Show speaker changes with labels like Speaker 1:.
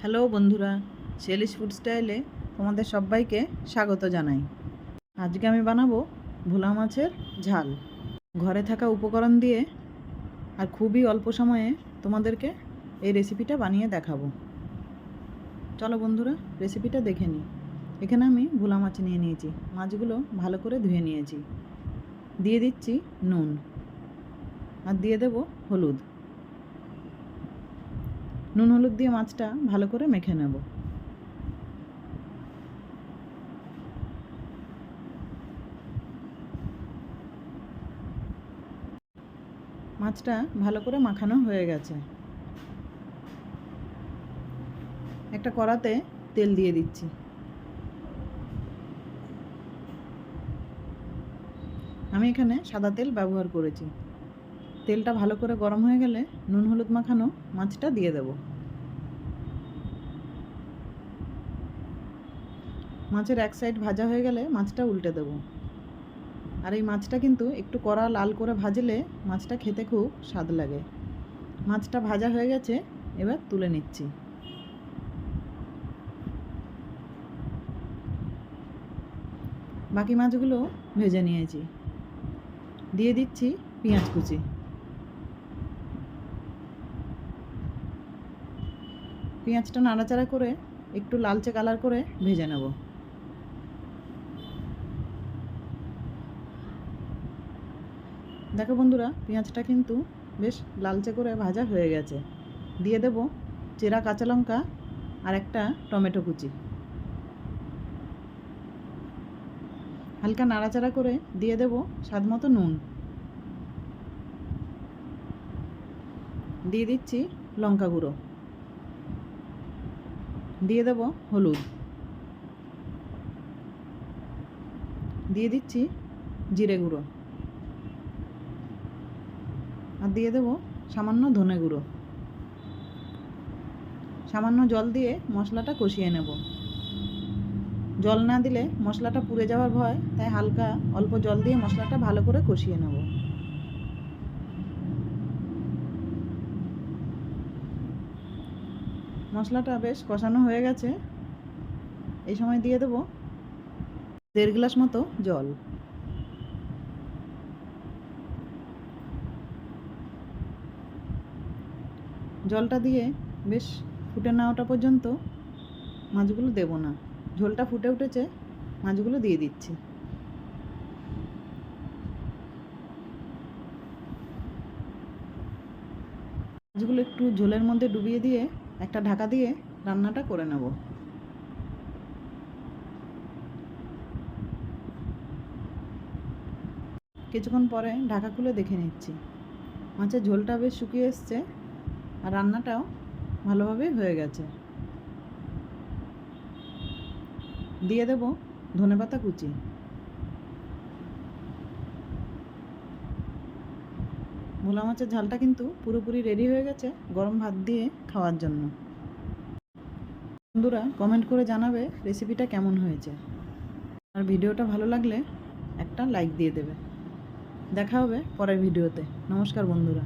Speaker 1: Hello বন্ধুরা শেলিশ food স্টাইলে তোমাদের সবাইকে স্বাগত জানাই। আজকে আমি বানাবো ভোলা মাছের ঝাল। ঘরে থাকা উপকরণ দিয়ে আর খুবই অল্প সময়ে তোমাদেরকে এই রেসিপিটা বানিয়ে দেখাবো। চলো বন্ধুরা রেসিপিটা দেখে নিই। এখানে আমি ভোলা মাছ নিয়ে নিয়েছি। মাছগুলো ভালো করে ধুয়ে নিয়েছি। দিয়ে দিচ্ছি নুন। আর দিয়ে দেব হলুদ। নুন, হলুদ দিয়ে মাছটা ভালো করে মেখে নেব। মাছটা ভালো করে মাখানো হয়ে গেছে। একটা কড়াতে তেল দিয়ে দিচ্ছি। আমি এখানে সাদা তেল ব্যবহার করেছি। তেলটা ভালো করে গরম হয়ে গেলে নুন, হলুদ মাখানো মাছটা দিয়ে দেব। মাছের এক সাইড ভাজা হয়ে গেলে মাছটা উল্টে দেব। আর এই মাছটা কিন্তু একটু কড়া লাল করে ভাজলে মাছটা খেতে খুব স্বাদ লাগে। মাছটা ভাজা হয়ে গেছে, এবার তুলে নিচ্ছি। বাকি মাছগুলো ভেজে নিয়েছি। দিয়ে দিচ্ছি পেঁয়াজ কুচি। পেঁয়াজটা নাড়াচাড়া করে একটু লালচে কালার করে ভেজে নেব। দেখো বন্ধুরা, পেঁয়াজটা কিন্তু বেশ লালচে করে ভাজা হয়ে গেছে। দিয়ে দেব চেরা কাঁচা লঙ্কা আর একটা টমেটো কুচি। হালকা নাড়াচাড়া করে দিয়ে দেব স্বাদ মতো নুন। দিয়ে দিচ্ছি লঙ্কা গুঁড়ো। দিয়ে দেব হলুদ। দিয়ে দিচ্ছি জিরে গুঁড়ো। আর দিয়ে দেব সামান্য ধনে গুঁড়ো। সামান্য জল দিয়ে মশলাটা কষিয়ে নেব। জল না দিলে মশলাটা পুড়ে যাওয়ার ভয়, তাই হালকা অল্প জল দিয়ে মশলাটা ভালো করে কষিয়ে নেব। মশলাটা বেশ কষানো হয়ে গেছে। এই সময় দিয়ে দেবো দেড় গ্লাস মতো জল। জলটা দিয়ে বেশ ফুটে না ওঠা পর্যন্ত মাছগুলো দেব না। ঝোলটা ফুটে উঠেছে, মাছগুলো দিয়ে দিচ্ছি। মাছগুলো একটু ঝোলের মধ্যে ডুবিয়ে দিয়ে একটা ঢাকা দিয়ে রান্নাটা করে নেব। কিছুক্ষণ পরে ঢাকা খুলে দেখে নিচ্ছি। মাছের ঝোলটা বেশ শুকিয়ে এসছে আর রান্নাটাও ভালোভাবে হয়ে গেছে। দিয়ে দেব ধনেপাতা কুচি। ভোলা মাছের ঝালটা কিন্তু পুরোপুরি রেডি হয়ে গেছে গরম ভাত দিয়ে খাওয়ার জন্য। বন্ধুরা কমেন্ট করে জানাবে রেসিপিটা কেমন হয়েছে। আর ভিডিওটা ভালো লাগলে একটা লাইক দিয়ে দেবে। দেখা হবে পরের ভিডিওতে। নমস্কার বন্ধুরা।